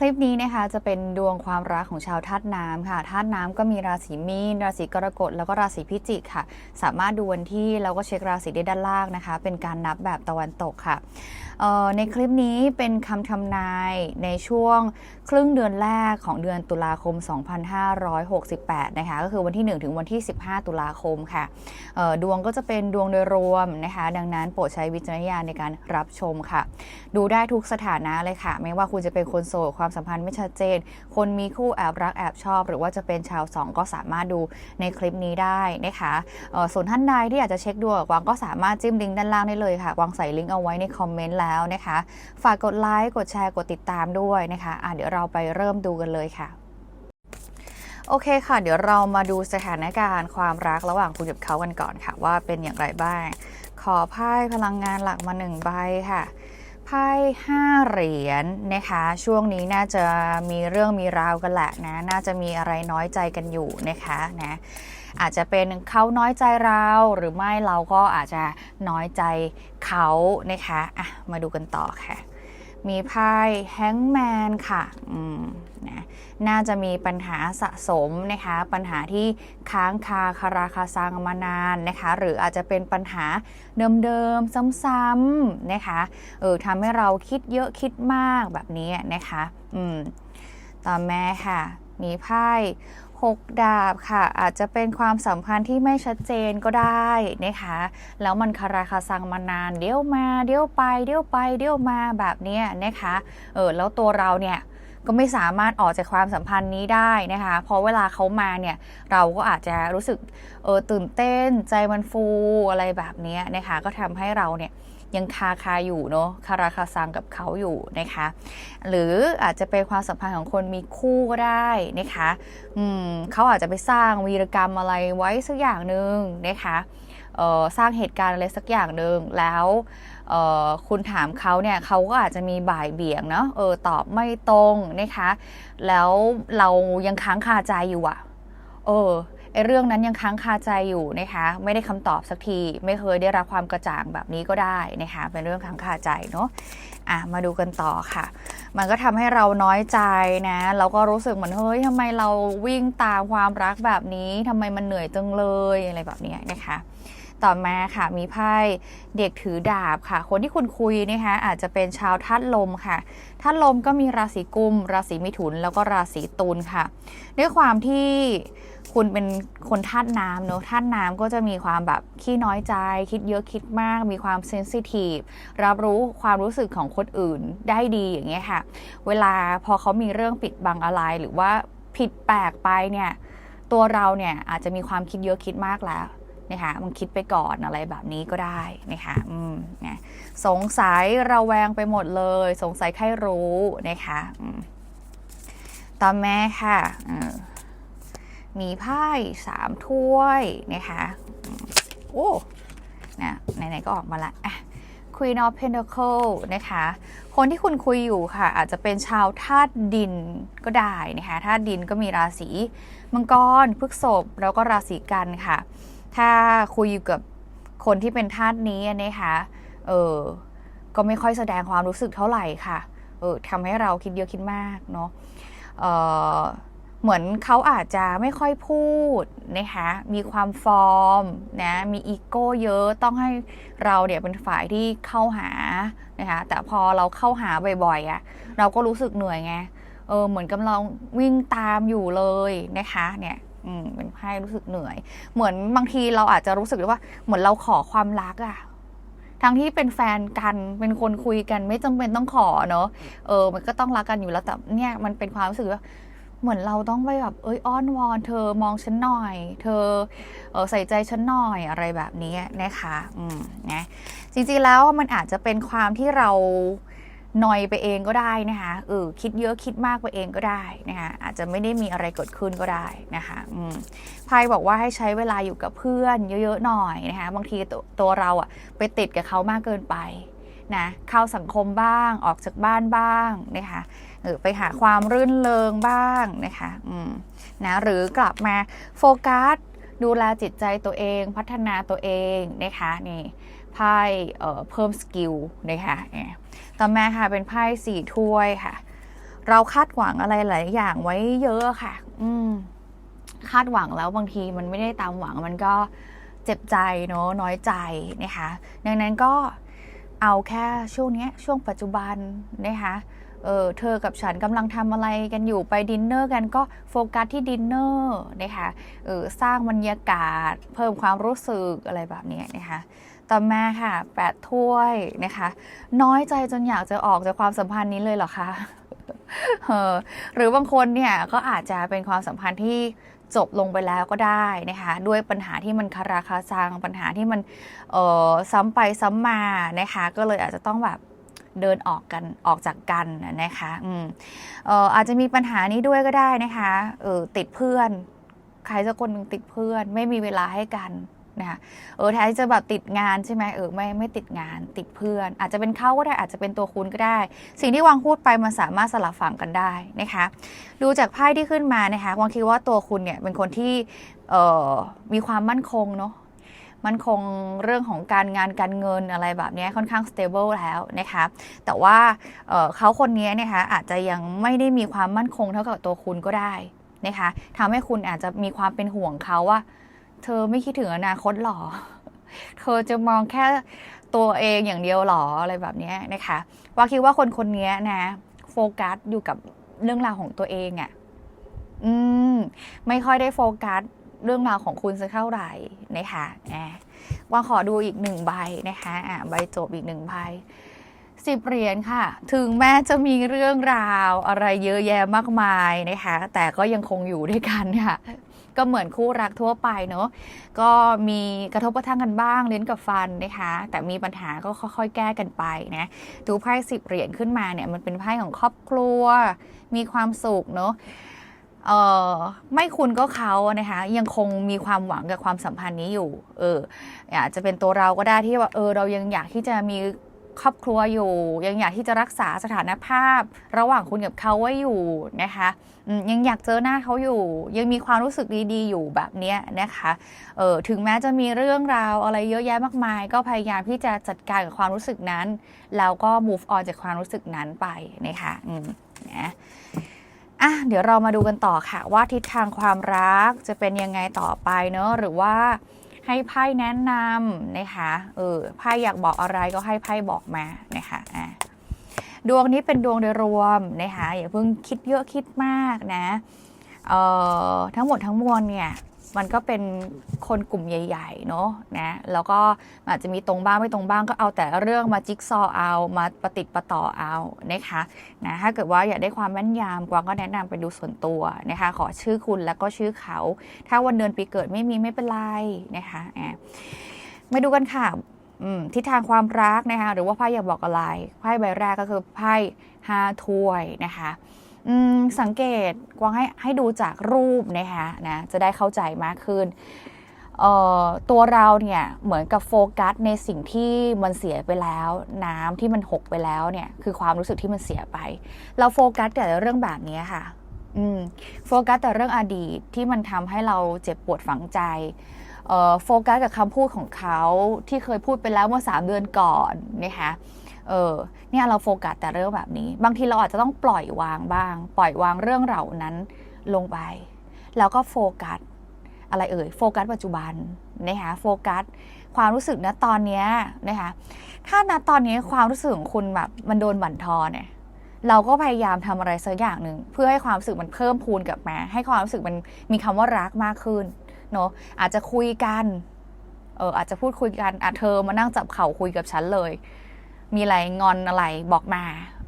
คลิปนี้นะคะจะเป็นดวงความรักของชาวธาตุน้ำค่ะธาตุน้ำก็มีราศีมีน ราศีกรกฎแล้วก็ราศีพิจิกค่ะ สามารถดูวันที่แล้วก็เช็คราศีได้ด้านล่างนะคะ เป็นการนับแบบตะวันตกค่ะออในคลิปนี้เป็นคำทำนายในช่วงครึ่งเดือนแรกของเดือนตุลาคม 2568 นะคะ ก็คือวันที่ 1 ถึงวันที่ 15 ตุลาคมค่ะออดวงก็จะเป็นดวงโดยรวมนะคะ ดังนั้นโปรดใช้วิจารณญาณในการรับชมค่ะ ดูได้ทุกสถานะเลยค่ะ ไม่ว่าคุณจะเป็นคนโสดความความสัมพันธ์ไม่ชัดเจน คนมีคู่แอบรักแอบชอบ หรือว่าจะเป็นชาวสองก็สามารถดูในคลิปนี้ได้นะคะส่วนท่านใดที่อยากจะเช็คดวงกับกวางก็สามารถจิ้มลิงก์ด้านล่างได้เลยค่ะกวางใส่ลิงก์เอาไว้ในคอมเมนต์แล้วนะคะ ฝากกดไลค์กดแชร์กดติดตามด้วยนะคะะเดี๋ยวเราไปเริ่มดูกันเลยค่ะโอเคค่ะ เดี๋ยวเรามาดูสถานการณ์ความรักระหว่างคุณกับเขากันก่อนค่ะ ว่าเป็นอย่างไรบ้าง ขอไพ่พลังงานหลักมาหนึ่งใบค่ะ ไพ่ห้าเหรียญนะคะ ช่วงนี้น่าจะมีเรื่องมีราวกันแหละนะ น่าจะมีอะไรน้อยใจกันอยู่นะคะนะอาจจะเป็นเขาน้อยใจเราหรือไม่เราก็อาจจะน้อยใจเขานะคะอะมาดูกันต่อค่ะ มีไพ่แฮงแมนค่ะอืม นะน่าจะมีปัญหาสะสมนะคะปัญหาที่ค้างคาคาราคาซังมานานนะคะหรืออาจจะเป็นปัญหาเดิมๆซ้ำๆนะคะเออทำให้เราคิดเยอะคิดมากแบบนี้นะคะอืมต่อแม่ค่ะ มีไพ่หกดาบค่ะ อาจจะเป็นความสัมพันธ์ที่ไม่ชัดเจนก็ได้นะคะ แล้วมันคาราคาซังมานานเดี๋ยวมาเดี๋ยวไปเดี๋ยวไปเดี๋ยวมาแบบนี้นะคะเออแล้วตัวเราเนี่ย ก็ไม่สามารถออกจากความสัมพันธ์นี้ได้นะคะเพราะเวลาเขามาเนี่ยเราก็อาจจะรู้สึกเออตื่นเต้นใจมันฟูอะไรแบบนี้นะคะก็ทำให้เราเนี่ยยังคาคาอยู่เนาะคาราคาซังกับเขาอยู่นะคะ หรืออาจจะเป็นความสัมพันธ์ของคนมีคู่ก็ได้นะคะอืมเขาอาจจะไปสร้างวีรกรรมอะไรไว้สักอย่างหนึ่งนะคะ สร้างเหตุการณ์อะไรสักอย่างหนึ่งแล้วคุณถามเขาเนี่ยเขาก็อาจจะมีบ่ายเบี่ยงเนาะเออตอบไม่ตรงนะคะแล้วเรายังค้างคาใจอยู่อะเออไอเรื่องนั้นยังค้างคาใจอยู่นะคะไม่ได้คำตอบสักทีไม่เคยได้รับความกระจ่างแบบนี้ก็ได้นะคะเป็นเรื่องค้างคาใจเนาะอะมาดูกันต่อค่ะ มันก็ทำให้เราน้อยใจนะเราก็รู้สึกเหมือนเฮ้ยทำไมเราวิ่งตามความรักแบบนี้ทำไมมันเหนื่อยจังเลยอะไรแบบนี้นะคะ ต่อมาค่ะมีไพ่เด็กถือดาบค่ะ คนที่คุณคุยนะคะอาจจะเป็นชาวธาตุลมค่ะธาตุลมก็มีราศีกุม ราศีมิถุน แล้วก็ราศีตุลค่ะ ด้วยความที่คุณเป็นคนธาตุน้ำเนอะธาตุน้ำก็จะมีความแบบขี้น้อยใจ คิดเยอะคิดมาก มีความเซนซิทีฟรับรู้ความรู้สึกของคนอื่นได้ดีอย่างเงี้ยค่ะ เวลาพอเขามีเรื่องปิดบังอะไรหรือว่าผิดแปลกไปเนี่ยตัวเราเนี่ยอาจจะมีความคิดเยอะคิดมากแล้ว นะคะมันคิดไปก่อนอะไรแบบนี้ก็ได้นะคะอืมนะสงสัยระแวงไปหมดเลย สงสัยใครรู้นะคะอืมต่อแม่ค่ะมีไพ่สามถ้วยนะคะอืมโอ้นะไหนๆก็ออกมาละอะ Queen of Pentacle นะคะ คนที่คุณคุยอยู่ค่ะ อาจจะเป็นชาวธาตุดินก็ได้นะคะธาตุดินก็มีราศีมังกรพฤกษภแล้วก็ราศีกันค่ะ ถ้าคุยอยู่กับคนที่เป็นธาตุนี้นะคะเออก็ไม่ค่อยแสดงความรู้สึกเท่าไหร่ค่ะเออทำให้เราคิดเยอะคิดมากเนาะเออเหมือนเขาอาจจะไม่ค่อยพูดนะคะมีความฟอร์มนะมีอีโก้เยอะต้องให้เราเนี่ยเป็นฝ่ายที่เข้าหานะคะแต่พอเราเข้าหาบ่อยๆอะ่ะเราก็รู้สึกเหนื่อยไงเออเหมือนกำลังวิ่งตามอยู่เลยนะคะเนี่ย อืมเป็นไพ่รู้สึกเหนื่อย เหมือนบางทีเราอาจจะรู้สึกว่า เหมือนเราขอความรักอะทั้งที่เป็นแฟนกันเป็นคนคุยกันไม่จำเป็นต้องขอเนอะเออ มันก็ต้องรักกันอยู่แล้วแต่เนี่ยมันเป็นความรู้สึกว่าเหมือนเราต้องไปแบบเอ้ยอ้อนวอน เธอมองฉันหน่อย เธอเออใส่ใจฉันหน่อยอะไรแบบนี้นะคะ อืมนะจริงๆแล้วมันอาจจะเป็นความที่เรา นอยไปเองก็ได้นะคะเออคิดเยอะคิดมากไปเองก็ได้นะคะอาจจะไม่ได้มีอะไรเกิดขึ้นก็ได้นะคะอืมไพ่บอกว่าให้ใช้เวลาอยู่กับเพื่อนเยอะๆหน่อยนะคะบางทีตัวตัวเราอะไปติดกับเขามากเกินไปนะเข้าสังคมบ้างออกจากบ้านบ้างนะคะออไปหาความรื่นเริงบ้างนะคะอืมนะหรือกลับมาโฟกัสดูแลจิตใจตัวเองพัฒนาตัวเองนะคะนี่ไพ่ไพ่เออเพิ่มสกิลนะคะ แต่อมาค่ะเป็นไพ่สี่ถ้วยค่ะ เราคาดหวังอะไรหลายอย่างไว้เยอะค่ะ อืม คาดหวังแล้วบางทีมันไม่ได้ตามหวังมันก็เจ็บใจเนาะน้อยใจนะคะ ดังนั้นก็เอาแค่ช่วงนี้ช่วงปัจจุบันนะคะ เออเธอกับฉันกำลังทำอะไรกันอยู่ไปดินเนอร์กันก็โฟกัสที่ดินเนอร์นะคะเออสร้างบรรยากาศ เพิ่มความรู้สึกอะไรแบบนี้นะคะต่อมาค่ะแปดถ้วยนะคะ น้อยใจจนอยากจะออกจากความสัมพันธ์นี้เลยเหรอคะเออหรือบางคนเนี่ยก็อาจจะเป็นความสัมพันธ์ที่จบลงไปแล้วก็ได้นะคะด้วยปัญหาที่มันคาราคาซังปัญหาที่มันเออซ้ำไปซ้ำมานะคะก็เลยอาจจะต้องแบบ เดินออกกันออกจากกันนะคะอืมเอ่ออาจจะมีปัญหานี้ด้วยก็ได้นะคะเออติดเพื่อนใครสักคนหนึ่งติดเพื่อน ไม่มีเวลาให้กันนะคะเออแทนที่จะแบบติดงานใช่ไหมเออไม่ไม่ติดงานติดเพื่อน อาจจะเป็นเขาก็ได้อาจจะเป็นตัวคุณก็ได้ สิ่งที่วางพูดไปมันสามารถสลับฝั่งกันได้นะคะดูจากไพ่ที่ขึ้นมานะคะวางคิดว่าตัวคุณเนี่ยเป็นคนที่เอ่อมีความมั่นคงเนาะ มันคงเรื่องของการงานการเงินอะไรแบบนี้ค่อนข้าง stable แล้วนะคะแต่ว่าเเขาคนนี้นะคะอาจจะยังไม่ได้มีความมั่นคงเท่ากับตัวคุณก็ได้นะคะทำให้คุณอาจจะมีความเป็นห่วงเขาว่า เธอไม่คิดถึงอนาคตหรอ เธอจะมองแค่ตัวเองอย่างเดียวหรออะไรแบบนี้นะคะว่าคิดว่าคนคนนี้นะโฟกัสอยู่กับเรื่องราวของตัวเองอะ่ะอืมไม่ค่อยได้โฟกัส เรื่องราวของคุณสักเท่าไหร่นะคะอะว่าขอดูอีกหนึ่งใบนะคะอะใบจบอีกหนึ่งใบสิบเหรียญค่ะ ถึงแม้จะมีเรื่องราวอะไรเยอะแยะมากมายนะคะ แต่ก็ยังคงอยู่ด้วยกันค่ะ ก็เหมือนคู่รักทั่วไปเนอะก็มีกระทบกระทั่งกันบ้างเล่นกับฟันนะคะ แต่มีปัญหาก็ค่อยๆ แก้กันไปนะ ดูไพ่สิบเหรียญขึ้นมาเนี่ยมันเป็นไพ่ของครอบครัว มีความสุขเนอะ เออไม่คุณก็เขานะคะยังคงมีความหวังกับความสัมพันธ์นี้อยู่ เอออาจจะเป็นตัวเราก็ได้ที่ว่าเออเรายังอยากที่จะมีครอบครัวอยู่ ยังอยากที่จะรักษาสถานภาพ ระหว่างคุณกับเขาไว้อยู่นะคะยังอยากเจอหน้าเขาอยู่ ยังมีความรู้สึกดีๆอยู่แบบเนี้ยนะคะเออถึงแม้จะมีเรื่องราวอะไรเยอะแยะมากมาย ก็พยายามที่จะจัดการกับความรู้สึกนั้น แล้วก็ move on จากความรู้สึกนั้นไปนะคะอืมนะ อะเดี๋ยวเรามาดูกันต่อค่ะ ว่าทิศทางความรักจะเป็นยังไงต่อไปเนอะหรือว่าให้ไพ่แนะนำนะคะเออไพ่อยากบอกอะไรก็ให้ไพ่บอกมานะคะอะดวงนี้เป็นดวงโดยรวมนะคะอย่าเพิ่งคิดเยอะคิดมากนะเอ่อทั้งหมดทั้งมวลเนี่ย มันก็เป็นคนกลุ่มใหญ่ๆเนอะนะแล้วก็อาจจะมีตรงบ้างไม่ตรงบ้างก็เอาแต่เรื่องมาจิ๊กซอเอามาประติดประต่อเอานะคะนะถ้าเกิดว่าอยากได้ความแม่นยำกวางก็แนะนำไปดูส่วนตัวนะคะ ขอชื่อคุณแล้วก็ชื่อเขา ถ้าวันเดือนปีเกิดไม่มีไม่เป็นไรนะคะแอะมาดูกันค่ะอืมทิศทางความรักนะคะ หรือว่าไพ่อยากบอกอะไรไพ่ใบแรกก็คือไพ่ห้าถ้วยนะคะ สังเกตกวางให้ให้ดูจากรูปนะคะนะจะได้เข้าใจมากขึ้นตัวเราเนี่ยเหมือนกับโฟกัสในสิ่งที่มันเสียไปแล้ว น้ำที่มันหกไปแล้วเนี่ยคือความรู้สึกที่มันเสียไป เราโฟกัสแต่เรื่องแบบนี้ค่ะโฟกัสแต่เรื่องอดีตที่มันทำให้เราเจ็บปวดฝังใจโฟกัสกับคำพูดของเขาที่เคยพูดไปแล้วเมื่อ 3 เดือนก่อนนะคะ เออเนี่ยเราโฟกัสแต่เรื่องแบบนี้ บางทีเราอาจจะต้องปล่อยวางบ้าง ปล่อยวางเรื่องเหล่านั้นลงไป แล้วก็โฟกัสอะไรเอ่ยโฟกัสปัจจุบันนะคะโฟกัสความรู้สึกณตอนนี้นะคะถ้าณตอนนี้ความรู้สึกของคุณแบบมันโดนบั่นทอนเนี่ยเราก็พยายามทำอะไรสักอย่างหนึ่งเพื่อให้ความรู้สึกมันเพิ่มพูนกลับมา ให้ความรู้สึกมันมีคำว่ารักมากขึ้นเนาะอาจจะคุยกันเอออาจจะพูดคุยกันอะเธอมานั่งจับเข่าคุยกับฉันเลย มีอะไรงอนอะไรบอกมา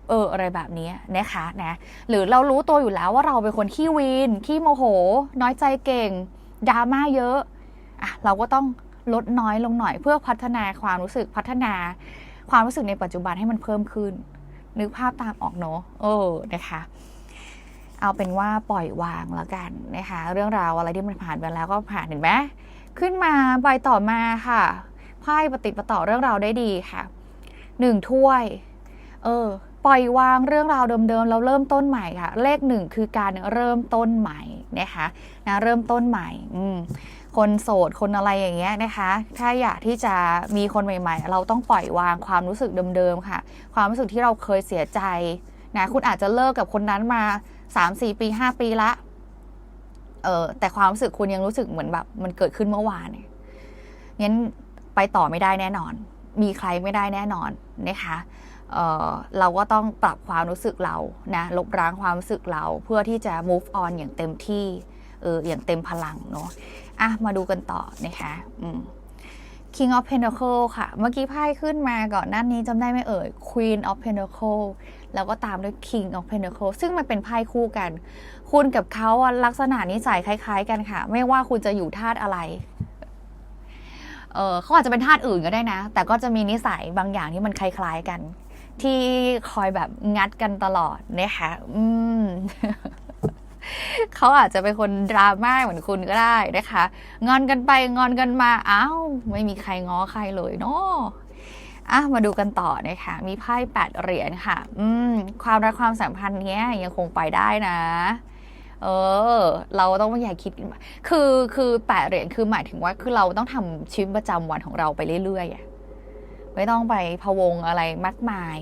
เอออะไรแบบนี้นะคะนะหรือเรารู้ตัวอยู่แล้วว่าเราเป็นคนขี้วีนขี้โมโห น้อยใจเก่งดราม่าเยอะอะเราก็ต้องลดน้อยลงหน่อยเพื่อพัฒนาความรู้สึกพัฒนา ความรู้สึกในปัจจุบันให้มันเพิ่มขึ้น นึกภาพตามออกเนอะเออนะคะ เอาเป็นว่าปล่อยวางแล้วกันนะคะ เรื่องราวอะไรที่มันผ่านไปแล้วก็ผ่านเห็นไหมขึ้นมาใบต่อมาค่ะไพ่ปฏิปต่อเรื่องราวได้ดีค่ะ หนึ่งถ้วย เออ ปล่อยวางเรื่องราวเดิมๆแล้วเริ่มต้นใหม่ค่ะ เลขหนึ่งคือการเริ่มต้นใหม่นะคะนะเริ่มต้นใหม่อืคนโสดคนอะไรอย่างเงี้ยนะคะ ถ้าอยากที่จะมีคนใหม่ ๆ เราต้องปล่อยวางความรู้สึกเดิมๆค่ะ ความรู้สึกที่เราเคยเสียใจนะคุณอาจจะเลิกกับคนนั้นมา 3-4 ปี 5 ปีละเออแต่ความรู้สึกคุณยังรู้สึกเหมือนแบบ มันเกิดขึ้นเมื่อวานเนี่ยงั้นไปต่อไม่ได้แน่นอน มีใครไม่ได้แน่นอนนะคะเเราก็ต้องปรับความรู้สึกเรานะลบล้างความรู้สึกเราเพื่อที่จะ move on อย่างเต็มที่เอออย่างเต็มพลังเนาะอะมาดูกันต่อนะคะอืม King of Pentacle ค่ะ เมื่อกี้ไพ่ขึ้นมาก่อนหน้านี้จำได้ไหมเอ่ย Queen of Pentacle แล้วก็ตามด้วย King of Pentacle ซึ่งมันเป็นไพ่คู่กัน คุณกับเขาลักษณะนิสัยคล้าย ๆ กันค่ะ ไม่ว่าคุณจะอยู่ธาตุอะไร เเขาอาจจะเป็นธาตุอื่นก็ได้นะ แต่ก็จะมีนิสัยบางอย่างที่มันคล้ายๆกัน ที่คอยแบบงัดกันตลอดนะคะอืมเขาอาจจะเป็นคนดราม่าเหมือนคุณก็ได้นะคะ งอนกันไปงอนกันมาอ้าวไม่มีใครง้อใครเลยเนาะอะมาดูกันต่อนะคะ มีไพ่แปดเหรียญค่ะ อืม ความรักความสัมพันธ์เนี้ยยังคงไปได้นะ เออ เราต้องไม่อยากคิด คือคือแปดเหรียญคือหมายถึงว่าคือเราต้องทำชีวิตประจำวันของเราไปเรื่อยๆไม่ต้องไปพะวงอะไรมากมาย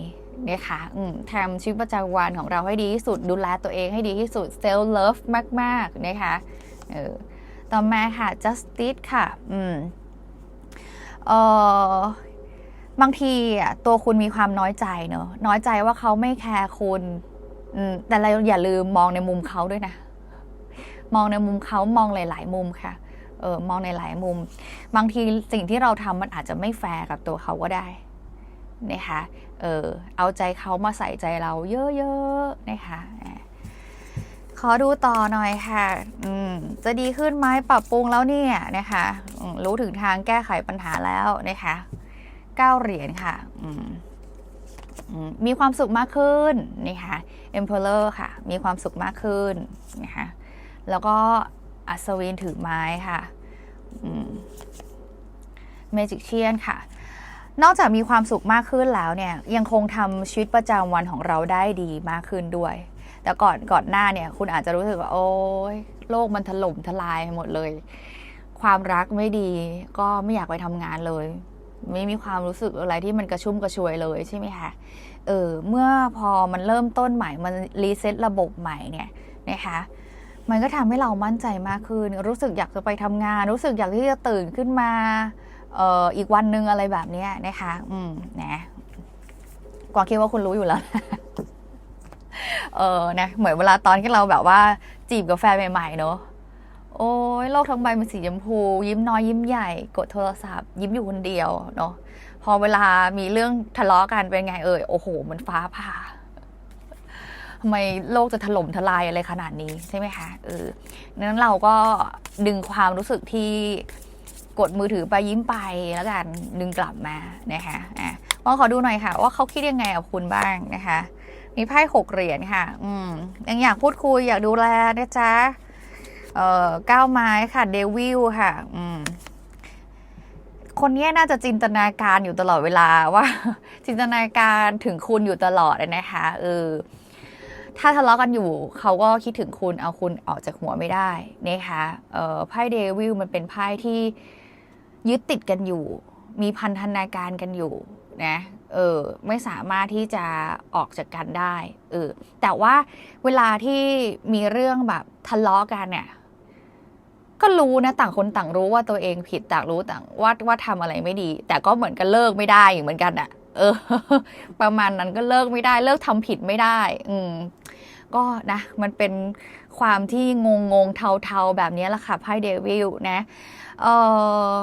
นะคะทำชีวิตประจำวันของเราให้ดีที่สุด ดูแลตัวเองให้ดีที่สุด self love มากๆนะคะเออต่อมาค่ะ justice ค่ะ อืมเออบางทีอะตัวคุณมีความน้อยใจเนอะน้อยใจว่าเขาไม่แคร์คุณแต่เราอย่าลืมมองในมุมเขาด้วยนะ มองในมุมเขามองหลาย ๆ มุมค่ะเออมองในหลายมุม บางทีสิ่งที่เราทำมันอาจจะไม่แฟร์กับตัวเขาก็ได้นะคะเออเอาใจเขามาใส่ใจเราเยอะๆนะคะขอดูต่อหน่อยค่ะ อืม จะดีขึ้นไหมปรับปรุงแล้วเนี่ยนะคะรู้ถึงทางแก้ไขปัญหาแล้วนะคะเก้าเหรียญค่ะมอืมมีความสุขมากขึ้นนะคะ Emperor ค่ะ มีความสุขมากขึ้นนะคะ แล้วก็อัศวินถือไม้ค่ะเมจิกเชียนค่ะ นอกจากมีความสุขมากขึ้นแล้วเนี่ย ยังคงทำชีวิตประจำวันของเราได้ดีมากขึ้นด้วย แต่ก่อนก่อนหน้าเนี่ยคุณอาจจะรู้สึกว่า โอ้ยโลกมันถล่มทลายหมดเลย ความรักไม่ดีก็ไม่อยากไปทำงานเลย ไม่มีความรู้สึกอะไรที่มันกระชุ่มกระชวยเลยใช่ไหมคะเออเมื่อพอมันเริ่มต้นใหม่มันรีเซ็ตระบบใหม่เนี่ยนะคะ มันก็ทำให้เรามั่นใจมากขึ้น รู้สึกอยากจะไปทำงาน รู้สึกอยากที่จะตื่นขึ้นมาเอออีกวันหนึ่งอะไรแบบนี้นะคะ อืมนะกวางคิดว่าคุณรู้อยู่แล้วเออนะเหมือนเวลาตอนที่เราแบบว่าจีบกับแฟนใหม่ ๆ เนอะโอ้ยโลกทั้งใบเป็นสีชมพู ยิ้มน้อยยิ้มใหญ่ กดโทรศัพท์ ยิ้มอยู่คนเดียวเนาะพอเวลามีเรื่องทะเลาะกันเป็นไงเอ่ยโอ้โหมันฟ้าผ่า ทำไมโลกจะถล่มทลายอะไรขนาดนี้ใช่ไหมคะเออนั้นเราก็ดึงความรู้สึกที่กดมือถือไปยิ้มไปแล้วกันดึงกลับมานะคะอะว่าขอดูหน่อยค่ะ ว่าเขาคิดยังไงกับคุณบ้างนะคะ มีไพ่หกเหรียญค่ะ อืมยังอยากพูดคุยอยากดูแลนะจ๊ะเอ่อก้าวไม้ค่ะเดวิลค่ะ อืมคนนี้น่าจะจินตนาการอยู่ตลอดเวลาว่า จินตนาการถึงคุณอยู่ตลอดนะคะเออ ถ้าทะเลาะกันอยู่เขาก็คิดถึงคุณเอาคุณออกจากหัวไม่ได้นะคะเอ่อไพ่เดวิลมันเป็นไพ่ที่ยึดติดกันอยู่ มีพันธนาการกันอยู่นะเออไม่สามารถที่จะออกจากกันได้เออแต่ว่าเวลาที่มีเรื่องแบบทะเลาะกันเนี่ยก็รู้นะต่างคนต่างรู้ว่าตัวเองผิดต่างรู้ต่างว่าว่าทำอะไรไม่ดี แต่ก็เหมือนกันเลิกไม่ได้อยู่เหมือนกันอะ เออ ประมาณนั้นก็เลิกไม่ได้ เลิกทำผิดไม่ได้ อืม ก็นะ มันเป็นความที่งงงๆเทาๆแบบนี้แหละค่ะไพ่เดวิลนะเออ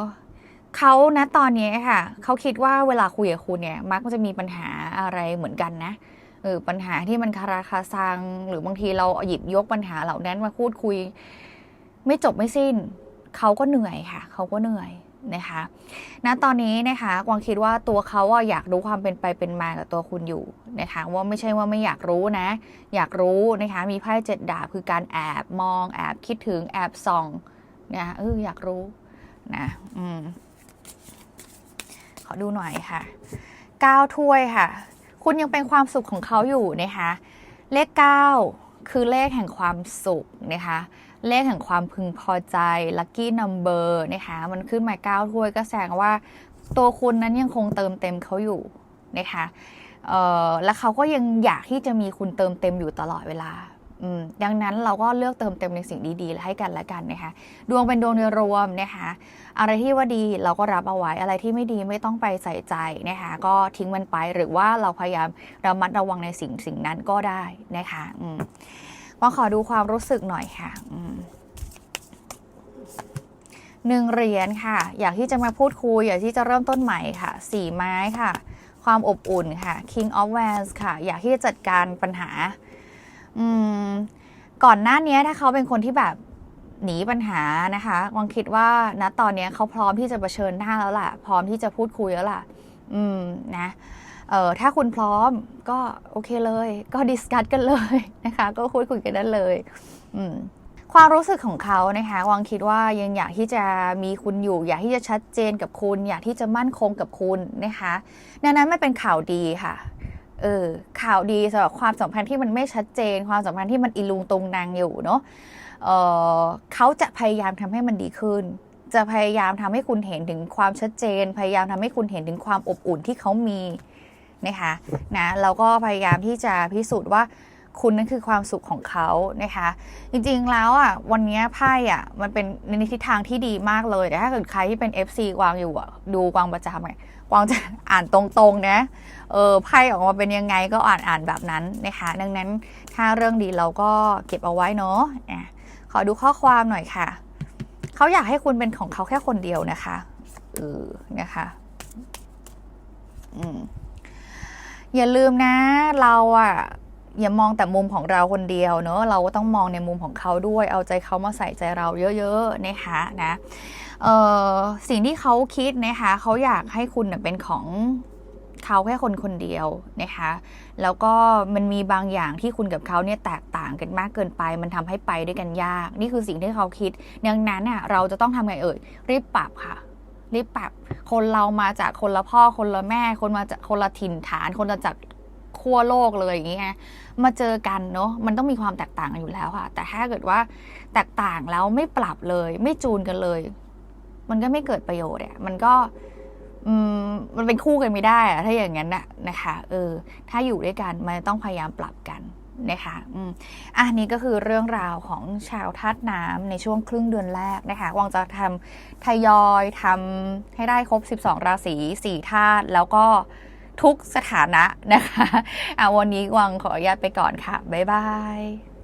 เขานะตอนนี้ค่ะ เขาคิดว่าเวลาคุยกับคุณเนี่ย มักจะมีปัญหาอะไรเหมือนกันนะเออปัญหาที่มันคาราคาซัง หรือบางทีเราหยิบยกปัญหาเหล่านั้นมาพูดคุย ไม่จบไม่สิ้น เขาก็เหนื่อยค่ะ เขาก็เหนื่อย นะคะณตอนนี้นะคะกวางคิดว่าตัวเขาอะอยากรู้ความเป็นไปเป็นมากับตัวคุณอยู่นะคะว่าไม่ใช่ว่าไม่อยากรู้นะ อยากรู้นะคะมีไพ่เจ็ดดาบคือการแอบมองแอบคิดถึงแอบส่องนะเอออยากรู้นะอืมขอดูหน่อยค่ะก้าวถ้วยค่ะ คุณยังเป็นความสุขของเขาอยู่นะคะเลข9คือเลขแห่งความสุขนะคะ เลขแห่งความพึงพอใจ lucky number นะคะมันขึ้นมา 9 ถ้วยก็แสดงว่าตัวคุณนั้นยังคงเติมเต็มเขาอยู่นะคะแล้วเขาก็ยังอยากที่จะมีคุณเติมเต็มอยู่ตลอดเวลาดังนั้นเราก็เลือกเติมเต็มในสิ่งดีๆให้กันและกันนะคะ ดวงเป็นดวงโดยรวมนะคะ อะไรที่ว่าดีเราก็รับเอาไว้ อะไรที่ไม่ดีไม่ต้องไปใส่ใจนะคะ ก็ทิ้งมันไปหรือว่าเราพยายามระมัดระวังในสิ่งสิ่งนั้นก็ได้นะคะอื มาขอดูความรู้สึกหน่อยค่ะหนึ่งเหรียญค่ะ อยากที่จะมาพูดคุย อยากที่จะเริ่มต้นใหม่ค่ะสี่ไม้ค่ะ ความอบอุ่นค่ะ King of Wands ค่ะ อยากที่จะจัดการปัญหา อืม ก่อนหน้านี้ถ้าเขาเป็นคนที่แบบหนีปัญหานะคะวังคิดว่าณตอนนี้เขาพร้อมที่จะเผชิญหน้าแล้วล่ะ พร้อมที่จะพูดคุยแล้วล่ะ อืม นะ เออถ้าคุณพร้อมก็โอเคเลย ก็ดิสคัตกันเลยนะคะ ก็คุยคุยกันได้เลยอืมความรู้สึกของเขานะคะวังคิดว่ายังอยากที่จะมีคุณอยู่ อยากที่จะชัดเจนกับคุณ อยากที่จะมั่นคงกับคุณนะคะดังนั้นไม่เป็นข่าวดีค่ะเออข่าวดีสำหรับความสัมพันธ์ที่มันไม่ชัดเจน ความสัมพันธ์ที่มันอีลุงตุงนางอยู่เนาะเออเขาจะพยายามทำให้มันดีขึ้น จะพยายามทำให้คุณเห็นถึงความชัดเจน พยายามทำให้คุณเห็นถึงความอบอุ่นที่เขามี นะคะนะแล้วก็พยายามที่จะพิสูจน์ว่าคุณนั่นคือความสุขของเขานะคะ จริงๆแล้วอะวันนี้ไพ่อะมันเป็นในทิศทางที่ดีมากเลยแต่ถ้าเกิดใครที่เป็น FC กวางอยู่อะดูกวางประจำไงกวางจะอ่านตรงๆนะเออไพ่ออกมาเป็นยังไงก็อ่านอ่านแบบนั้นนะคะ ดังนั้นถ้าเรื่องดีเราก็เก็บเอาไว้เนาะขอดูข้อความหน่อยค่ะ เขาอยากให้คุณเป็นของเขาแค่คนเดียวนะคะเออนะคะ อืม อย่าลืมนะ เราอะอย่ามองแต่มุมของเราคนเดียวเนอะเราก็ต้องมองในมุมของเขาด้วย เอาใจเขามาใส่ใจเราเยอะๆนะคะนะเออสิ่งที่เขาคิดนะคะเขาอยากให้คุณเป็นของเขาแค่คนคนเดียวนะคะแล้วก็มันมีบางอย่างที่คุณกับเขาเนี่ยแตกต่างกันมากเกินไป มันทำให้ไปด้วยกันยาก นี่คือสิ่งที่เขาคิด ดังนั้นน่ะเราจะต้องทำไงเอ่ยรีบปรับค่ะ รีบปรับคนเรามาจากคนละพ่อคนละแม่ คนมาจากคนละถิ่นฐาน คนมาจากขั้วโลกเลยอย่างเงี้ยมาเจอกันเนาะมันต้องมีความแตกต่างกันอยู่แล้วค่ะแต่ถ้าเกิดว่าแตกต่างแล้วไม่ปรับเลย ไม่จูนกันเลย มันก็ไม่เกิดประโยชน์อะมันก็มันเป็นคู่กันไม่ได้อะถ้าอย่างนั้นน่ะนะคะเออถ้าอยู่ด้วยกันมันต้องพยายามปรับกัน นะคะอืมอันนี้ก็คือเรื่องราวของชาวธาตุน้ำในช่วงครึ่งเดือนแรกนะคะวังจะทำทยอยทำให้ได้ครบ 12 ราศี4ธาตุแล้วก็ทุกสถานะนะคะอะวันนี้วังขออนุญาตไปก่อนค่ะ บ๊ายบาย